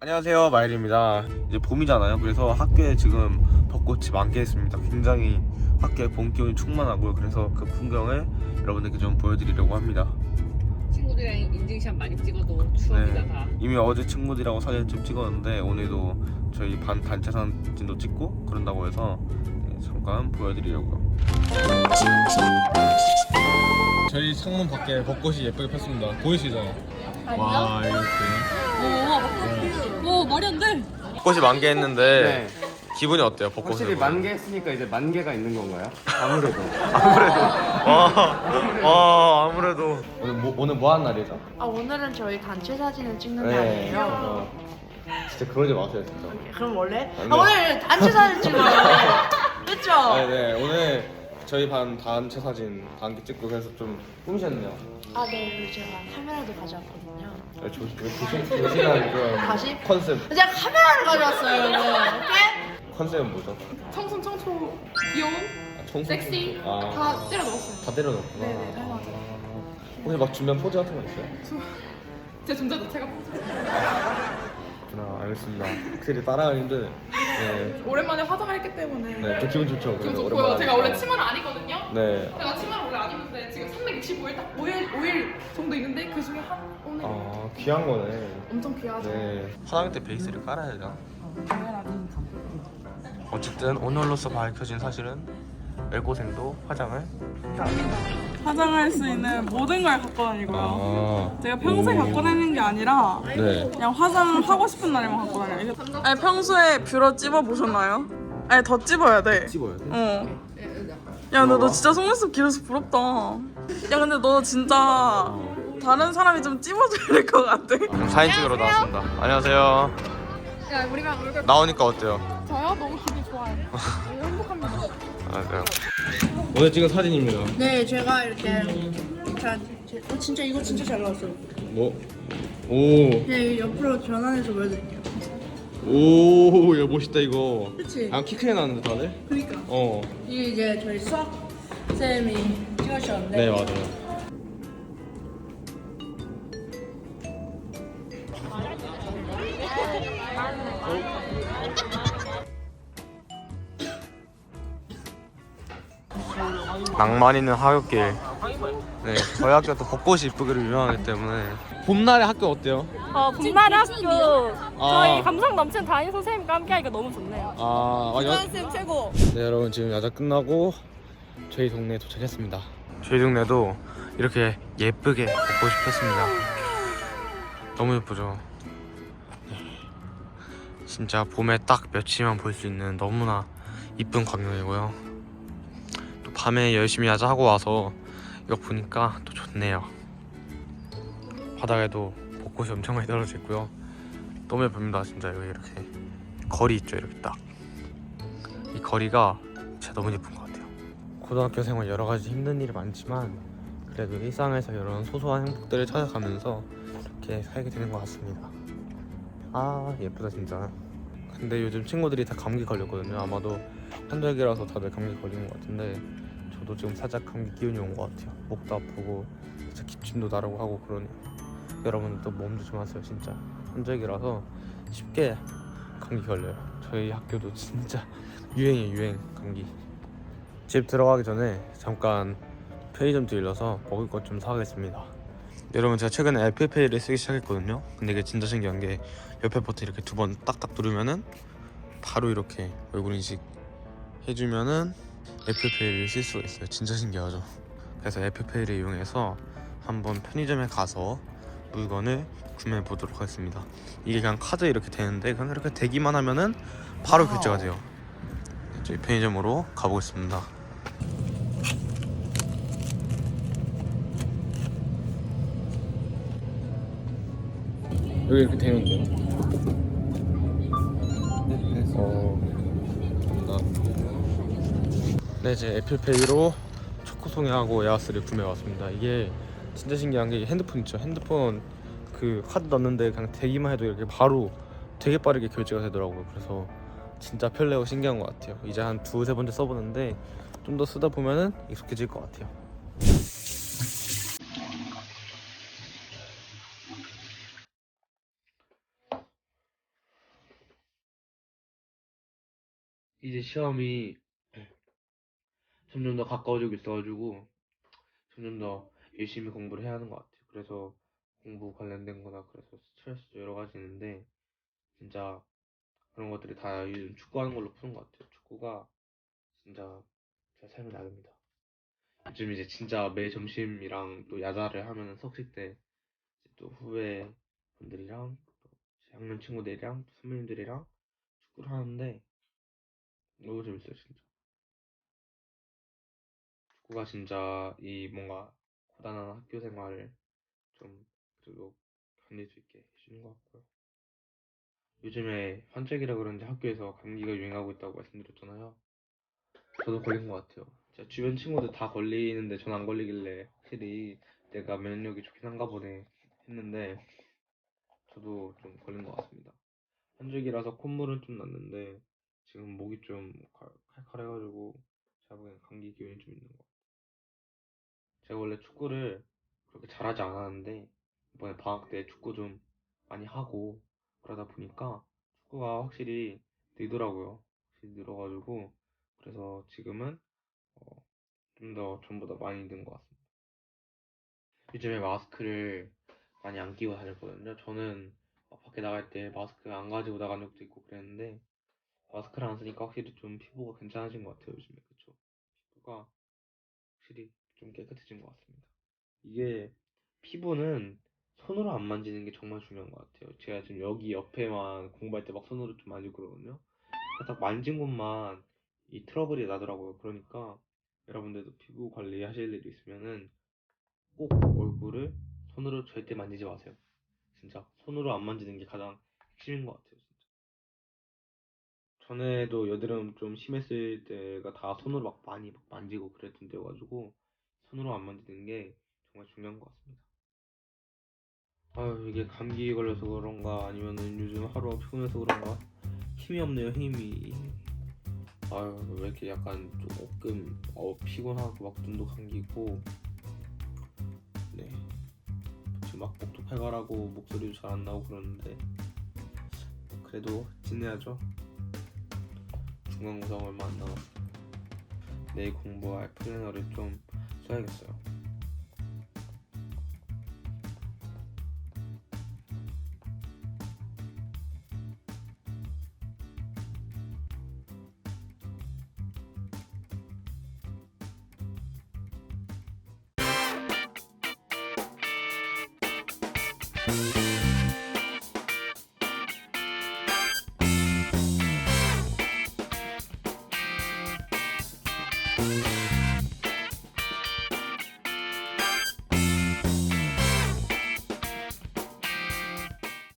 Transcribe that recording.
안녕하세요 마일입니다. 이제 봄이잖아요. 그래서 학교에 지금 벚꽃이 많게 했습니다. 굉장히 학교에 봄 기운이 충만하고요. 그래서 그 풍경을 여러분들께 좀 보여드리려고 합니다. 친구들이랑 인증샷 많이 찍어도 추억이다 네. 다. 이미 어제 친구들이랑 사진 좀 찍었는데 오늘도 저희 반 단체 사진도 찍고 그런다고 해서 네, 잠깐 보여드리려고요. 저희 창문 밖에 벚꽃이 예쁘게 폈습니다. 보이시죠? 와 이렇게 오, 말이 안 돼. 벚꽃이 만개 했는데 네. 기분이 어때요 벚꽃을 확실히 보면? 만개 했으니까 이제 만 개가 있는 건가요? 아무래도. 아, 아 아무래도 오늘 뭐 오늘 뭐 하는 날이죠? 아 오늘은 저희 단체 사진을 찍는 네. 날이에요. 어, 진짜 그러지 마세요 진짜. 그럼 원래? 네. 아, 오늘 단체 사진 찍어요. 그렇죠? 네, 네 오늘 저희 반 단체 사진 단기 찍고 그래서 좀 꾸미셨네요. 아 네, 제가 카메라도 가져왔거든요. 네, 조, 조심 조심한 그런 다시? 컨셉 제가 카메라를 가져왔어요. 오케이? 컨셉은 뭐죠? 청순 청초 귀여운 아, 청소 섹시 아, 다 때려 넣었어요. 다 때려 넣었구나. 네네, 다 맞아요. 아, 혹시 막 준비한 포즈 같은 거 있어요? 제 존재 자체가 그렇구나 알겠습니다. 확실히 따라하기 힘든. 네, 오랜만에 화장을 했기 때문에 네, 좀 기분 좋죠. 좀 그래도 좋고요. 오랜만에 제가 원래. 치마를 안 입거든요. 네. 제가 치마를 원래 안 입는데 지금 365일 딱 5일 5일 정도 있는데 그 중에 한 오늘 아 귀한 거네. 엄청 귀하죠. 네. 화장할 때 베이스를 깔아야 되나? 당연하지. 어쨌든 오늘로서 밝혀진 사실은 외고생도 화장을 화장할 수 있는 모든 걸 갖고 다니고요. 아, 제가 평소에 갖고 다니는 게 아니라 네. 그냥 화장하고 싶은 날에만 갖고 다녀요. 아니 평소에 뷰러 찝어 보셨나요? 아니 더 찝어야 돼. 찝어야 돼? 어. 야, 근데 너 진짜 속눈썹 길어서 부럽다. 야, 근데 너 진짜 다른 사람이 좀 찝어줘야 될 것 같아. 사진 찍으러 나왔습니다. 안녕하세요. 야 우리가 얼굴 나오니까 어때요? 저요 너무 기분이 좋아요. 행복합니다. 안녕하세요. 오늘 찍은 사진입니다. 네, 제가 이렇게 자, 제- 어, 진짜 이거 진짜 잘 나왔어요. 뭐? 오, 네, 옆으로 전환해서 보여드릴게요. 오, 야 멋있다 이거. 그치? 아, 키 크게 나왔는데 다들? 그러니까 어, 이게 이제 저희 수학 쌤이 찍으셨는데 네 맞아요. 낭만 있는 하굣길. 네, 저희 학교가 또 벚꽃이 이쁘기로 유명하기 때문에 봄날의 학교 어때요? 어, 봄날 학교 아. 저희 감성 넘치는 담임 선생님과 함께하니까 너무 좋네요. 아, 아 여, 쌤 최고. 네 여러분 지금 야자 끝나고 저희 동네에 도착했습니다 저희 동네도 이렇게 예쁘게 벚꽃이 폈습니다 너무 예쁘죠 네. 진짜 봄에 딱 며칠만 볼 수 있는 너무나 이쁜 광경이고요 또 밤에 열심히 야자 하고 와서 이거 보니까 또 좋네요 바닥에도 벚꽃이 엄청 많이 떨어져 있고요 너무 예쁩니다 진짜 여기 이렇게 거리 있죠 이렇게 딱 이 거리가 진짜 너무 예쁜 것 같아요. 고등학교 생활 여러 가지 힘든 일이 많지만 그래도 일상에서 이런 소소한 행복들을 찾아가면서 이렇게 살게 되는 것 같습니다. 아 예쁘다 진짜. 근데 요즘 친구들이 다 감기 걸렸거든요. 아마도 환절기라서 다들 감기 걸린 것 같은데 저도 지금 살짝 감기 기운이 온 것 같아요. 목도 아프고 진짜 기침도 나르고 하고 그러네요. 여러분들도 몸 조심하세요 진짜. 환절기라서 쉽게 감기 걸려요. 저희 학교도 진짜 유행이에요 유행 감기 집 들어가기 전에 잠깐 편의점 들러서 먹을 것 좀 사가겠습니다 여러분 제가 최근에 애플페이를 쓰기 시작했거든요 근데 이게 진짜 신기한 게 옆에 버튼 이렇게 두 번 딱딱 누르면은 바로 이렇게 얼굴 인식 해주면은 애플페이를 쓸 수가 있어요. 진짜 신기하죠? 그래서 애플페이를 이용해서 한번 편의점에 가서 물건을 구매해 보도록 하겠습니다. 이게 그냥 카드 이렇게 되는데 그냥 이렇게 대기만 하면은 바로 결제가 돼요. 저희 편의점으로 가보겠습니다. 여기 이렇게 되는데요? 네 이제 애플페이로 초코송이하고 에어스를 구매해 왔습니다. 이게 진짜 신기한 게 핸드폰 있죠? 핸드폰 그 카드 넣는데 그냥 대기만 해도 이렇게 바로 되게 빠르게 결제가 되더라고요. 그래서 진짜 편리하고 신기한 것 같아요. 이제 한 두세 번째 써보는데 좀 더 쓰다 보면은 익숙해질 것 같아요. 이제 시험이 점점 더 가까워지고 있어가지고 점점 더 열심히 공부를 해야 하는 것 같아요. 그래서 공부 관련된 거나 그래서 스트레스도 여러 가지 있는데 진짜 그런 것들이 다 요즘 축구하는 걸로 푸는 것 같아요. 축구가 진짜 제 삶의 낙입니다. 요즘 이제 진짜 매 점심이랑 또 야자를 하면은 석식 때또 후배 분들이랑 또 학년 친구들이랑 또 선배님들이랑 축구를 하는데 너무 재밌어요 진짜. 축구가 진짜 이 뭔가 고단한 학교 생활을 좀 그래도 견딜 수 있게 해주는 것 같고요. 요즘에 환절기라 그런지 학교에서 감기가 유행하고 있다고 말씀드렸잖아요. 저도 걸린 것 같아요. 제 주변 친구들 다 걸리는데 전 안 걸리길래 확실히 내가 면역력이 좋긴 한가 보네 했는데 저도 좀 걸린 것 같습니다. 환절기라서 콧물은 좀 났는데 지금 목이 좀 칼- 칼칼해가지고 제가 보기엔 감기 기운이 좀 있는 것 같아요. 제가 원래 축구를 그렇게 잘하지 않았는데 이번에 방학 때 축구 좀 많이 하고 그러다 보니까 축구가 확실히 늘더라고요. 확실히 늘어가지고 그래서 지금은 어, 좀더 전보다 많이 는 것 같습니다. 요즘에 마스크를 많이 안 끼고 다녔거든요. 저는 어, 밖에 나갈 때 마스크 안 가지고 나간 적도 있고 그랬는데 마스크를 안 쓰니까 확실히 좀 피부가 괜찮아진 것 같아요. 요즘에 그쵸? 피부가 확실히 좀 깨끗해진 것 같습니다. 이게 피부는 손으로 안 만지는 게 정말 중요한 것 같아요. 제가 지금 여기 옆에만 공부할 때 막 손으로 좀 만지고 그러거든요. 딱 만진 곳만 이 트러블이 나더라고요. 그러니까 여러분들도 피부 관리 하실 일이 있으면은 꼭 얼굴을 손으로 절대 만지지 마세요. 진짜 손으로 안 만지는 게 가장 핵심인 것 같아요. 진짜. 전에도 여드름 좀 심했을 때가 다 손으로 막 많이 막 만지고 그랬던 때여가지고 손으로 안 만지는 게 정말 중요한 것 같습니다. 아유 이게 감기 걸려서 그런가 아니면은 요즘 하루가 피곤해서 그런가? 힘이 없네요 힘이. 아유 왜 이렇게 약간 조금 어, 피곤하고 막 눈도 감기고. 네. 지금 막 목도 팔갈하고 목소리도 잘 안 나오고 그러는데. 그래도 지내야죠. 중간고사 얼마 안 남았어 내일 공부할 플래너를 좀 써야겠어요